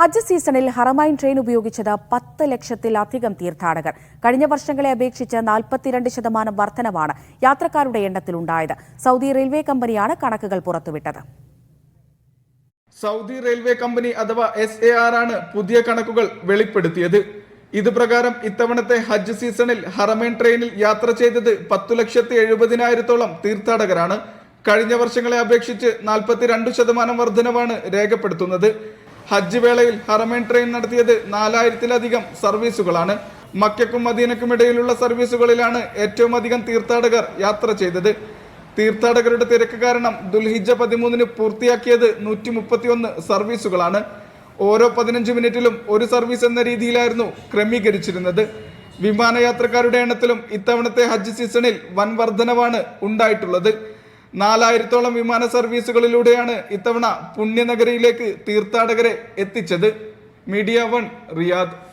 ഹജ്ജ് സീസണിൽ ഹറമൈൻ ട്രെയിൻ ഉപയോഗിച്ചത് പത്ത് ലക്ഷത്തിലധികം തീർത്ഥാടകർ. കഴിഞ്ഞ വർഷങ്ങളെ അപേക്ഷിച്ച് നാൽപ്പത്തിരണ്ട് ശതമാനം വർധനവാണ് യാത്രക്കാരുടെ എണ്ണത്തിലുണ്ടായത്. സൗദി റെയിൽവേ കമ്പനിയാണ് കണക്കുകൾ പുറത്തുവിട്ടത്. സൗദി റെയിൽവേ കമ്പനി അഥവാ എസ് എ ആർ ആണ് പുതിയ കണക്കുകൾ വെളിപ്പെടുത്തിയത്. ഇത് പ്രകാരം ഇത്തവണത്തെ ഹജ്ജ് സീസണിൽ ഹറമൈൻ ട്രെയിനിൽ യാത്ര ചെയ്തത് പത്തു ലക്ഷത്തി എഴുപതിനായിരത്തോളം തീർത്ഥാടകരാണ്. കഴിഞ്ഞ വർഷങ്ങളെ അപേക്ഷിച്ച് നാൽപ്പത്തിരണ്ട് ശതമാനം വർധനവാണ് രേഖപ്പെടുത്തുന്നത്. ഹജ്ജ് വേളയിൽ ഹറമേൻ ട്രെയിൻ നടത്തിയത് നാലായിരത്തിലധികം സർവീസുകളാണ്. മക്കയ്ക്കും മദീനക്കും ഇടയിലുള്ള സർവീസുകളിലാണ് ഏറ്റവും അധികം തീർത്ഥാടകർ യാത്ര ചെയ്തത്. തീർത്ഥാടകരുടെ തിരക്ക് കാരണം ദുൽഹിജ പതിമൂന്നിന് പൂർത്തിയാക്കിയത് നൂറ്റി മുപ്പത്തിയൊന്ന് സർവീസുകളാണ്. ഓരോ പതിനഞ്ച് മിനിറ്റിലും ഒരു സർവീസ് എന്ന രീതിയിലായിരുന്നു ക്രമീകരിച്ചിരുന്നത്. വിമാനയാത്രക്കാരുടെ എണ്ണത്തിലും ഇത്തവണത്തെ ഹജ്ജ് സീസണിൽ വൻ വർധനവാണ് ഉണ്ടായിട്ടുള്ളത്. നാലായിരത്തോളം വിമാന സർവീസുകളിലൂടെയാണ് ഇത്തവണ പുണ്യനഗരിയിലേക്ക് തീർത്ഥാടകരെ എത്തിച്ചത്. Media one Riyadh.